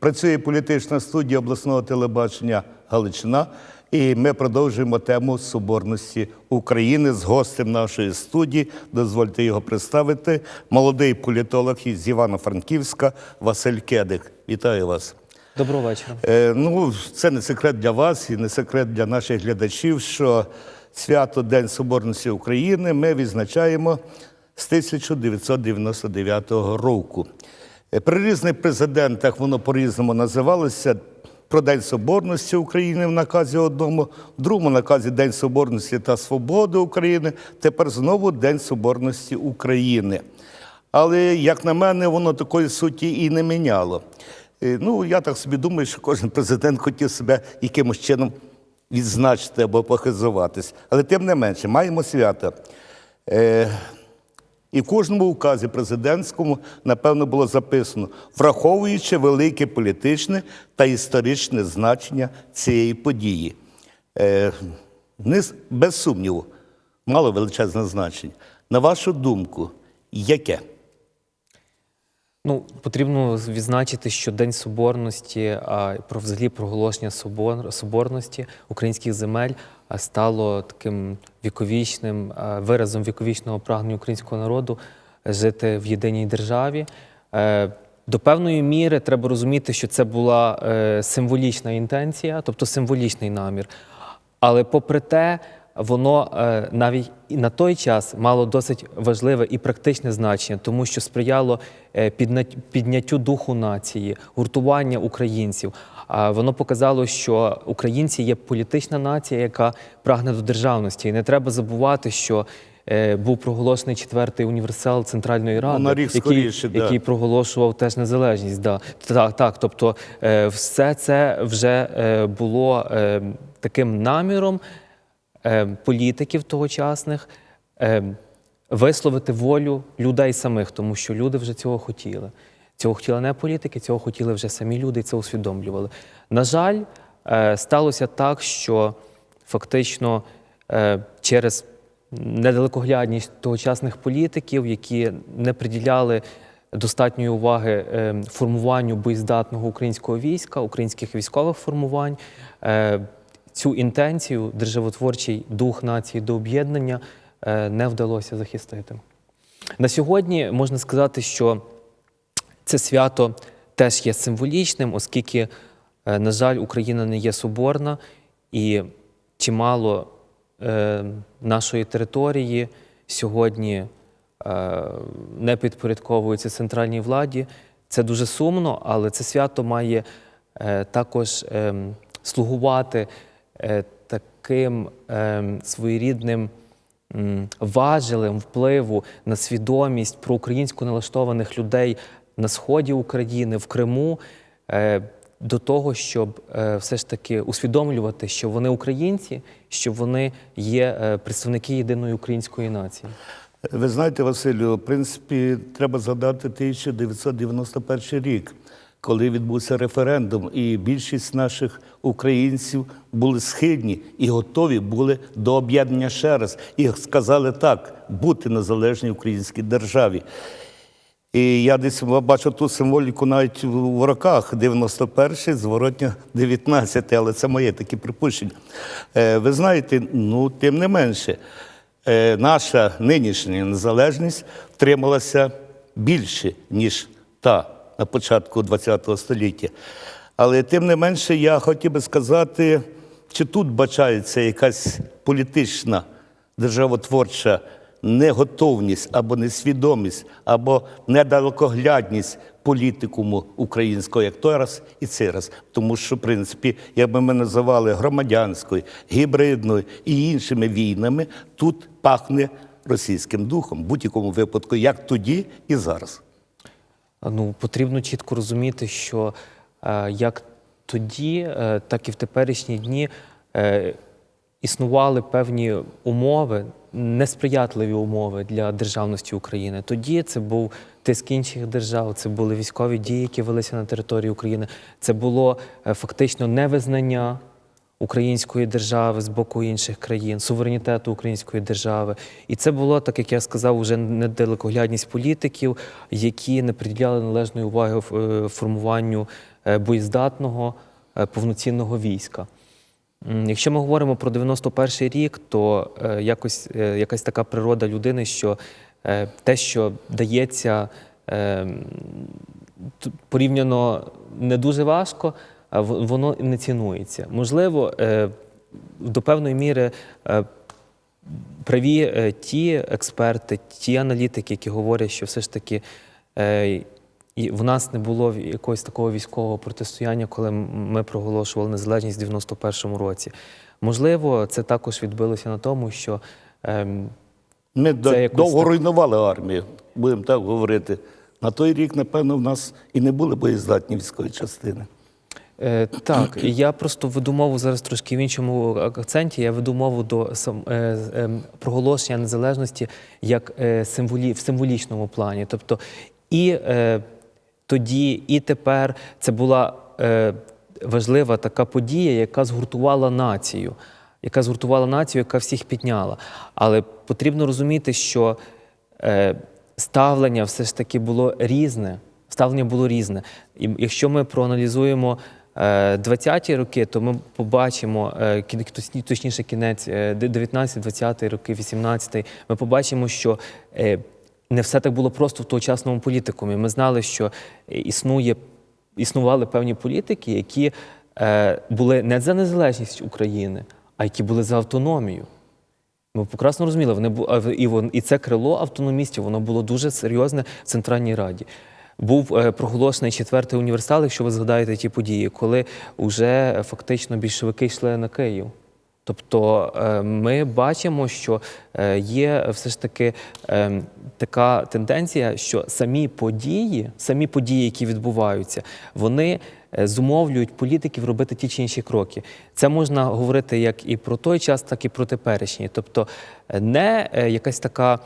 Працює політична студія обласного телебачення Галичина. І ми продовжуємо тему соборності України з гостем нашої студії. Дозвольте його представити. Молодий політолог із Івано-Франківська Василь Кедик. Вітаю вас. Доброго вечора. Е, ну, це не секрет для вас і не секрет для наших глядачів, що свято День Соборності України ми відзначаємо з 1999 року. Е, При різних президентах воно по-різному називалося. Про День Соборності України в наказі одному, в другому наказі День Соборності та Свободи України. Тепер знову День Соборності України. Але, як на мене, воно такої суті і не міняло. Е, Ну, я так собі думаю, що кожен президент хотів себе якимось чином відзначити або похизуватись. Але тим не менше, маємо свято. І в кожному указі президентському, напевно, було записано, враховуючи велике політичне та історичне значення цієї події. Е, без сумніву, мало величезне значення. На вашу думку, яке? Ну, потрібно відзначити, що День Соборності, а про взагалі проголошення собор, соборності українських земель стало таким віковічним виразом віковічного прагнення українського народу жити в єдиній державі. Е, До певної міри треба розуміти, що це була е, символічна інтенція, тобто символічний намір. Але попри те, воно е, навіть і на той час мало досить важливе і практичне значення, тому що сприяло е, підняттю духу нації, гуртування українців. Воно показало, що українці є політична нація, яка прагне до державності. І не треба забувати, що е, був проголошений четвертий універсал Центральної Ради, на рік який, скоріше, да. який проголошував теж незалежність. Да. Так, так. Тобто, все це вже було таким наміром політиків тогочасних е, висловити волю людей самих, тому що люди вже цього хотіли. Цього хотіли не політики, цього хотіли вже самі люди і це усвідомлювали. На жаль, е, сталося так, що фактично е, через недалекоглядність тогочасних політиків, які не приділяли достатньої уваги е, формуванню боєздатного українського війська, українських військових формувань, е, цю інтенцію, державотворчий дух нації до об'єднання е, не вдалося захистити. На сьогодні можна сказати, що це свято теж є символічним, оскільки, е, на жаль, Україна не є соборна і чимало е, нашої території сьогодні не підпорядковується центральній владі. Це дуже сумно, але це свято має також е, слугувати таким е, своєрідним важелем впливу на свідомість про українську налаштованих людей на сході України, в Криму, е, до того, щоб е, все ж таки усвідомлювати, що вони українці, що вони є е, представники єдиної української нації. Ви знаєте, Василю, в принципі, треба згадати 1991 рік, коли відбувся референдум, і більшість наших українців були схильні і готові були до об'єднання ще раз. І сказали так, бути незалежній українській державі. І я десь бачу ту символіку навіть в роках 91-й, зворотня 19-й, але це моє такі припущення. Е, Ви знаєте, ну тим не менше, е, наша нинішня незалежність втрималася більше, ніж та на початку ХХ століття. Але тим не менше, я хотів би сказати, чи тут бачається якась політична державотворча неготовність або несвідомість, або недалекоглядність політикуму українського, як той раз і цей раз. Тому що, в принципі, якби ми називали громадянською, гібридною і іншими війнами, тут пахне російським духом, в будь-якому випадку, як тоді і зараз. Ну, потрібно чітко розуміти, що е, як тоді, е, так і в теперішні дні е, існували певні умови, несприятливі умови для державності України. Тоді це був тиск інших держав, це були військові дії, які велися на території України. Це було фактично невизнання української держави з боку інших країн, суверенітету української держави. І це було, так як я сказав, уже недалекоглядність політиків, які не приділяли належної уваги е, формуванню е, боєздатного е, повноцінного війська. Якщо ми говоримо про 91-й рік, то якось, якась така природа людини, що те, що дається порівняно не дуже важко, воно не цінується. Можливо, е, до певної міри е, праві е, ті експерти, ті аналітики, які говорять, що все ж таки і в нас не було якогось такого військового протистояння, коли ми проголошували незалежність в 91-му році. Можливо, це також відбилося на тому, що ем, Ми до- довго так. руйнували армію, будемо так говорити. На той рік, напевно, в нас і не були боєздатні військові частини. Е, так, я просто веду мову зараз трошки в іншому акценті. Я веду мову до е, ем, проголошення незалежності як е, символі, в символічному плані. Тобто і е, тоді, і тепер це була е, важлива така подія, яка згуртувала націю, яка згуртувала націю, яка всіх підняла. Але потрібно розуміти, що е, ставлення все ж таки було різне. Ставлення було різне. І якщо ми проаналізуємо е, 20-ті роки, то ми побачимо е, точніше кінець 19-20 роки, 18-й, ми побачимо, що е, не все так було просто в тогочасному політикумі. Ми знали, що е, існує, існували певні політики, які е, були не за незалежність України, а які були за автономію. Ми прекрасно розуміли, вони і, вон, і це крило автономістів, воно було дуже серйозне в Центральній Раді. Був е, проголошений четвертий універсал, якщо ви згадаєте ті події, коли вже фактично більшовики йшли на Київ. Тобто е, ми бачимо, що е, є все ж таки така тенденція, що самі події, самі події, які відбуваються, вони зумовлюють політиків робити ті чи інші кроки. Це можна говорити як і про той час, так і про теперішній. Тобто не якась така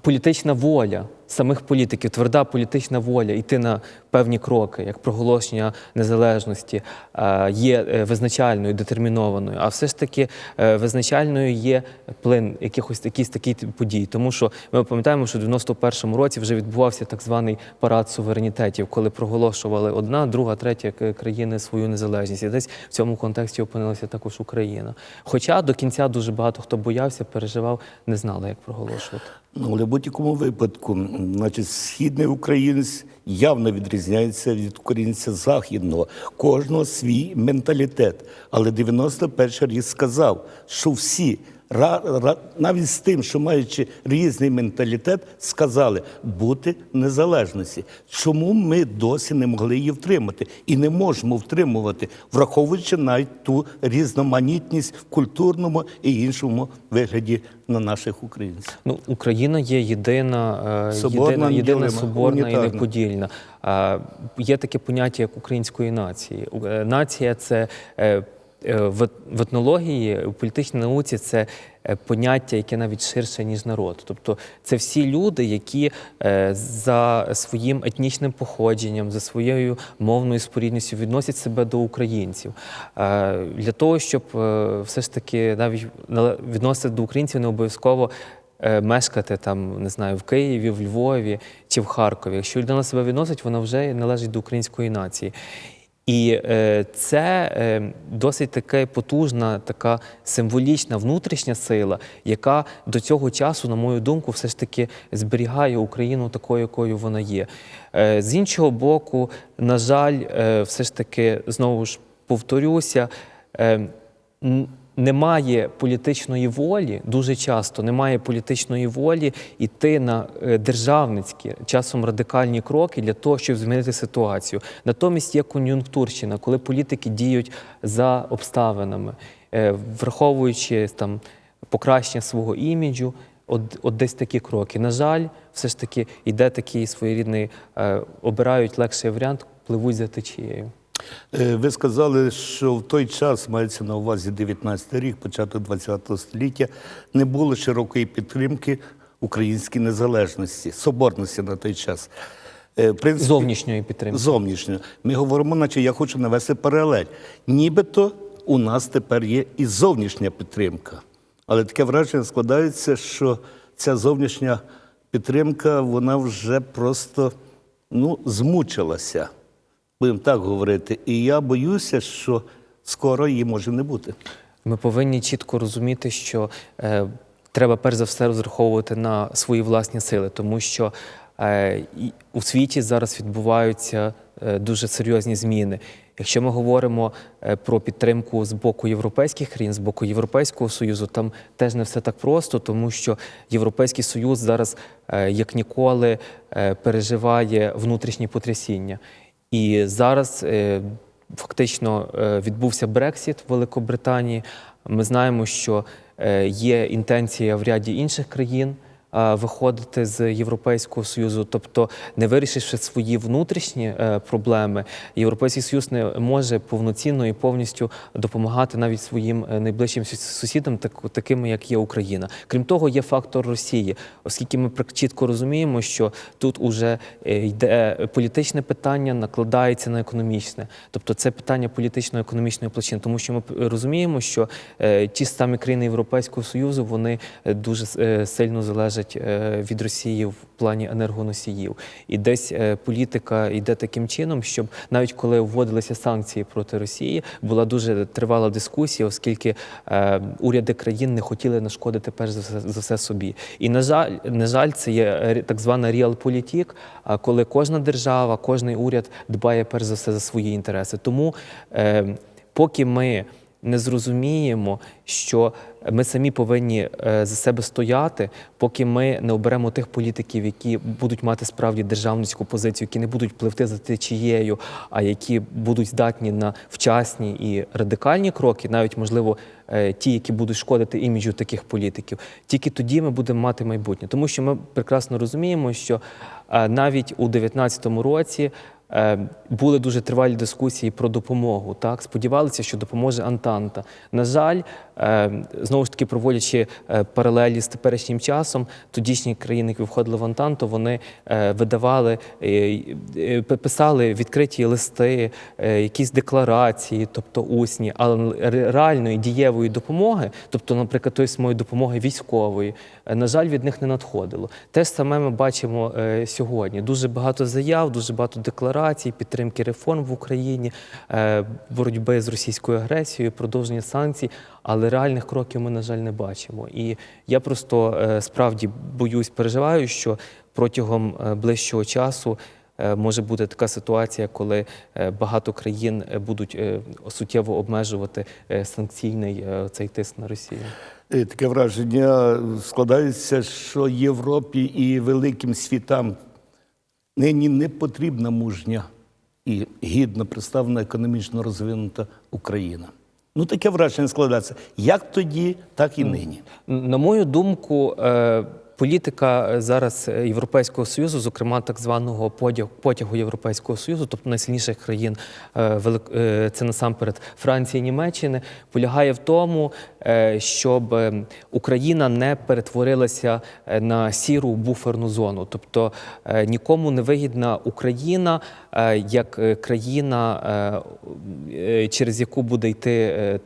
політична воля самих політиків, тверда політична воля йти на певні кроки, як проголошення незалежності, е, є е, визначальною, детермінованою, а все ж таки е, визначальною є плин якихось якісь такі подій. Тому що ми пам'ятаємо, що в 91-му році вже відбувався так званий парад суверенітетів, коли проголошували одна, друга, третя країни свою незалежність. І десь в цьому контексті опинилася також Україна. Хоча до кінця дуже багато хто боявся, переживав, не знали, як проголошувати. Ну, але в будь-якому випадку, значить, східний українець явно відрізняється від українця західного. Кожного свій менталітет. Але 91 рік сказав, що всі, навіть з тим, що маючи різний менталітет, сказали бути незалежності. Чому ми досі не могли її втримати і не можемо втримувати, враховуючи навіть ту різноманітність в культурному і іншому вигляді на наших українців? Ну, Україна є єдина, е, Соборна, єдина, єдина соборна і неподільна. Е, Є таке поняття, як української нації. Е, Нація це в в етнології, у політичній науці це е, поняття, яке навіть ширше, ніж народ. Тобто це всі люди, які е, за своїм етнічним походженням, за своєю мовною спорідністю відносять себе до українців. Е, Для того, щоб е, все ж таки навіть відносити до українців, не обов'язково е, мешкати там, не знаю, в Києві, в Львові чи в Харкові. Якщо людина себе відносить, вона вже належить до української нації. І е, це е, досить така потужна, така символічна внутрішня сила, яка до цього часу, на мою думку, все ж таки зберігає Україну такою, якою вона є. Е, з іншого боку, на жаль, все ж таки знову ж повторюся. Немає політичної волі, дуже часто немає політичної волі йти на е, державницькі, часом радикальні кроки для того, щоб змінити ситуацію. Натомість є кон'юнктурщина, коли політики діють за обставинами, е, враховуючи там покращення свого іміджу. От, от десь такі кроки. На жаль, все ж таки йде такий своєрідний, е, обирають легший варіант, пливуть за течією. Е, Ви сказали, що в той час, мається на увазі 19 рік, початок 20 століття, не було широкої підтримки українській незалежності, соборності на той час. Е, в принципі, Зовнішньої підтримки. Зовнішньо. Ми говоримо, наче я хочу навести паралель. Нібито у нас тепер є і зовнішня підтримка. Але таке враження складається, що ця зовнішня підтримка, вона вже просто ну, змучилася. Будемо так говорити. І я боюся, що скоро її може не бути. Ми повинні чітко розуміти, що е, треба перш за все розраховувати на свої власні сили, тому що е, у світі зараз відбуваються е, дуже серйозні зміни. Якщо ми говоримо е, про підтримку з боку європейських країн, з боку Європейського союзу, там теж не все так просто, тому що Європейський союз зараз е, як ніколи е, переживає внутрішні потрясіння. І зараз е, фактично е, відбувся Брексіт в Великобританії. Ми знаємо, що е, є інтенція в ряді інших країн виходити з Європейського Союзу, тобто не вирішивши свої внутрішні е, проблеми, Європейський Союз не може повноцінно і повністю допомагати навіть своїм е, найближчим сусідам, так, такими як є Україна. Крім того, є фактор Росії, оскільки ми чітко розуміємо, що тут уже е, йде політичне питання, накладається на економічне, тобто це питання політично-економічної площини, тому що ми розуміємо, що е, ті самі країни Європейського Союзу вони е, дуже е, сильно залежать е, від Росії в плані енергоносіїв. І десь е, політика йде таким чином, щоб навіть коли вводилися санкції проти Росії, була дуже тривала дискусія, оскільки е, уряди країн не хотіли нашкодити перш за все, собі. І на жаль, на жаль, це є так звана реалполітік, а коли кожна держава, кожний уряд дбає перш за все за свої інтереси. Тому поки ми не зрозуміємо, що ми самі повинні е, за себе стояти, поки ми не оберемо тих політиків, які будуть мати справді державницьку позицію, які не будуть пливти за течією, а які будуть здатні на вчасні і радикальні кроки, навіть можливо е, ті, які будуть шкодити іміджу таких політиків. Тільки тоді ми будемо мати майбутнє, тому що ми прекрасно розуміємо, що е, навіть у 2019 році. Е, Були дуже тривалі дискусії про допомогу. Так сподівалися, що допоможе Антанта. На жаль, знову ж таки, проводячи е, паралелі з теперішнім часом, тодішні країни, які входили в Антанту, вони е, видавали, е, е, писали відкриті листи, е, якісь декларації, тобто усні, але реальної дієвої допомоги, тобто, наприклад, тої самої допомоги військової, е, на жаль, від них не надходило. Те ж саме ми бачимо е, сьогодні. Дуже багато заяв, дуже багато декларацій, підтримки реформ в Україні, е, боротьби з російською агресією, продовження санкцій, але реальних кроків ми, на жаль, не бачимо. І я просто е, справді боюсь, переживаю, що протягом е, ближчого часу. е, Може бути така ситуація, коли багато країн будуть суттєво обмежувати санкційний цей тиск на Росію. Таке враження складається, що Європі і великим світам нині не потрібна мужня і гідно представлена економічно розвинута Україна. Ну, таке враження складається як тоді, так і нині. На мою думку, е, політика е, зараз е, Європейського Союзу, зокрема так званого потягу, Європейського Союзу, тобто найсильніших країн, е, це насамперед Франції і Німеччини, полягає в тому, щоб Україна не перетворилася на сіру буферну зону. Тобто нікому не вигідна Україна як країна, через яку буде йти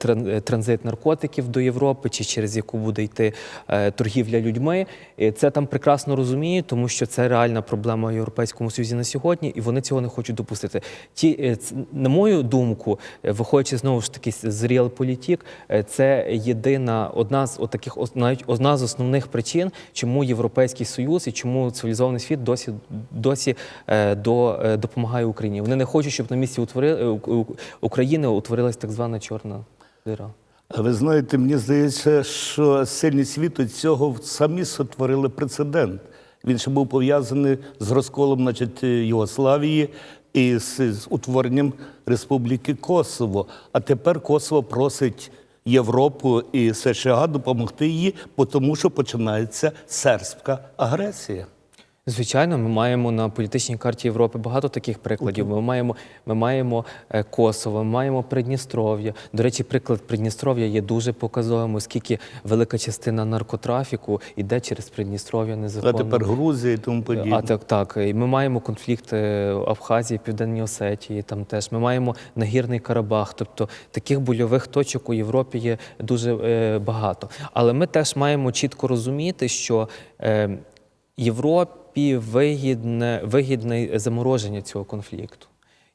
транзит наркотиків до Європи, чи через яку буде йти торгівля людьми. І Це там прекрасно розуміють, тому що це реальна проблема в Європейському Союзі на сьогодні, і вони цього не хочуть допустити. Ті, е, на мою думку, е, виходячи знову ж таки з- е, це єдина одна з таких навіть одна з основних причин, чому Європейський Союз і чому цивілізований світ досі досі е, до е, допомагає Україні. Вони не хочуть, щоб на місці е, України утворилась так звана чорна дира. Ви знаєте, мені здається, що сильні світу цього самі сотворили прецедент. Він ще був пов'язаний з розколом значить, Югославії і з, з утворенням Республіки Косово. А тепер Косово просить Європу і США допомогти їй, тому що починається сербська агресія. Звичайно, ми маємо на політичній карті Європи багато таких прикладів. Ми маємо, ми маємо е, Косово, ми маємо Придністров'я. До речі, приклад Придністров'я є дуже показовим, оскільки велика частина наркотрафіку йде через Придністров'я А незаконно. тепер Грузія і тому подібне. А так, так. І ми маємо конфлікт е, в Абхазії, Південній Осетії. Там теж ми маємо нагірний Карабах. Тобто таких больових точок у Європі є дуже е, багато. Але ми теж маємо чітко розуміти, що е, Європі вигідне, вигідне замороження цього конфлікту.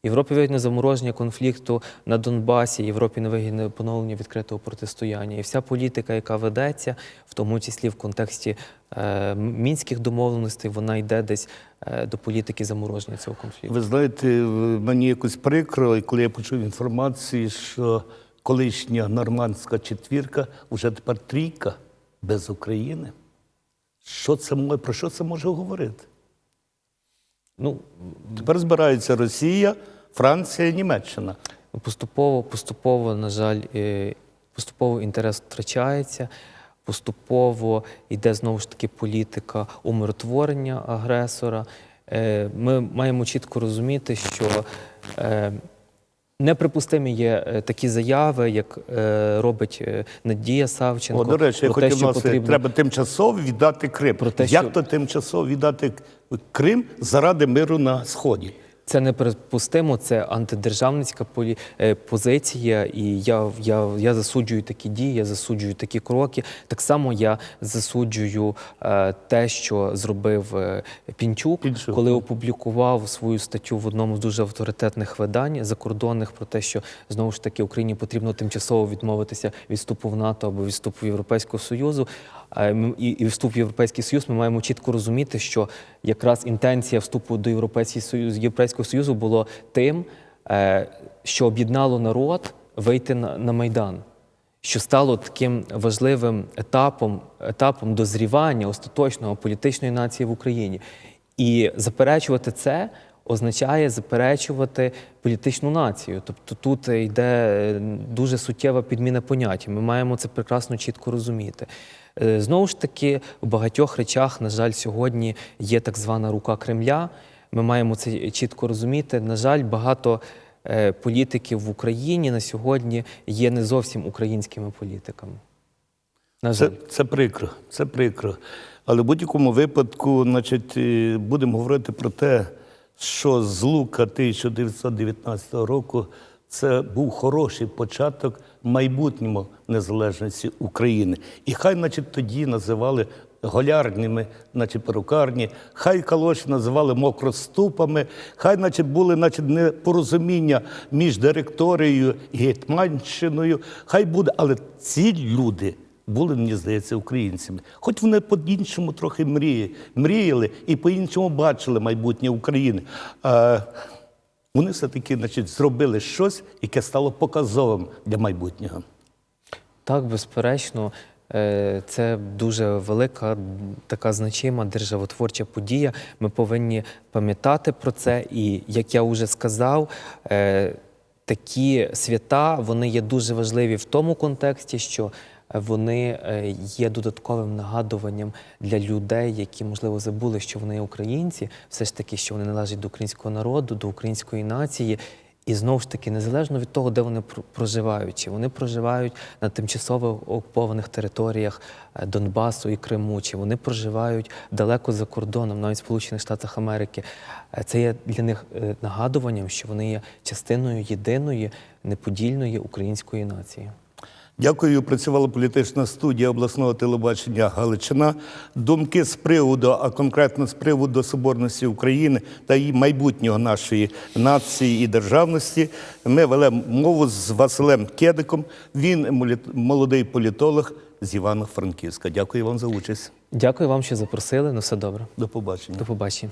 Європі вигідне замороження конфлікту на Донбасі, Європі не вигідне поновлення відкритого протистояння. І вся політика, яка ведеться, в тому числі в контексті е, мінських домовленостей, вона йде десь е, до політики замороження цього конфлікту. Ви знаєте, мені якось прикро, коли я почув інформацію, що колишня нормандська четвірка вже тепер трійка без України. Що це про що це може говорити? Ну, Тепер збираються Росія, Франція, Німеччина. Поступово, поступово, на жаль, е, поступово інтерес втрачається, поступово йде знову ж таки політика умиротворення агресора. Е, Ми маємо чітко розуміти, що е, неприпустимі є е, такі заяви, як е, робить е, Надія Савченко. О, до речі, я те, хотів що нас потрібно- треба тимчасово віддати Крим. Про те, Як що- то тимчасово віддати Крим заради миру на Сході? Це неприпустимо, це антидержавницька е, позиція, і я, я, я засуджую такі дії, я засуджую такі кроки. Так само я засуджую е, те, що зробив е, Пінчук, Пінчук, коли опублікував свою статтю в одному з дуже авторитетних видань закордонних про те, що знову ж таки Україні потрібно тимчасово відмовитися від вступу в НАТО або від вступу в Європейського Союзу. І, і вступ в Європейський Союз ми маємо чітко розуміти, що якраз інтенція вступу до Європейського Союзу, Європейського Союзу було тим, е, що об'єднало народ вийти на, на Майдан. Що стало таким важливим етапом, етапом дозрівання остаточного політичної нації в Україні. І заперечувати це означає заперечувати політичну націю. Тобто тут йде е, дуже суттєва підміна понять. Ми маємо це прекрасно чітко розуміти. Е, Знову ж таки, в багатьох речах, на жаль, сьогодні є так звана рука Кремля. Ми маємо це чітко розуміти. На жаль, багато е, політиків в Україні на сьогодні є не зовсім українськими політиками. На жаль. Це, це прикро, це прикро. Але в будь-якому випадку, значить, будемо говорити про те, що злука 1919 року це був хороший початок майбутньому незалежності України. І хай, значить, тоді називали голярнями, значить, перукарні, хай калоші називали мокроступами, хай, значить, були значить, непорозуміння між директорією і гетьманщиною. Хай буде, але ці люди були, мені здається, українцями. Хоч вони по-іншому трохи мріяли, мріяли і по-іншому бачили майбутнє України. Вони все-таки значить, зробили щось, яке стало показовим для майбутнього. Так, безперечно, е, це дуже велика, така значима державотворча подія. Ми повинні пам'ятати про це. І як я вже сказав, е, такі свята вони є дуже важливі в тому контексті, що вони е, є додатковим нагадуванням для людей, які можливо забули, що вони українці, все ж таки, що вони належать до українського народу, до української нації. І знову ж таки, незалежно від того, де вони проживають, чи вони проживають на тимчасово окупованих територіях е, Донбасу і Криму, чи вони проживають далеко за кордоном, навіть в Сполучених Штатах Америки, е, це є для них нагадуванням, що вони є частиною єдиної неподільної української нації. Дякую. Працювала політична студія обласного телебачення Галичина. Думки з приводу, а конкретно з приводу соборності України та її майбутнього нашої нації і державності. Ми ведемо мову з Василем Кедиком. Він молодий політолог з Івано-Франківська. Дякую вам за участь. Дякую вам, що запросили. На все добре. До побачення. До побачення.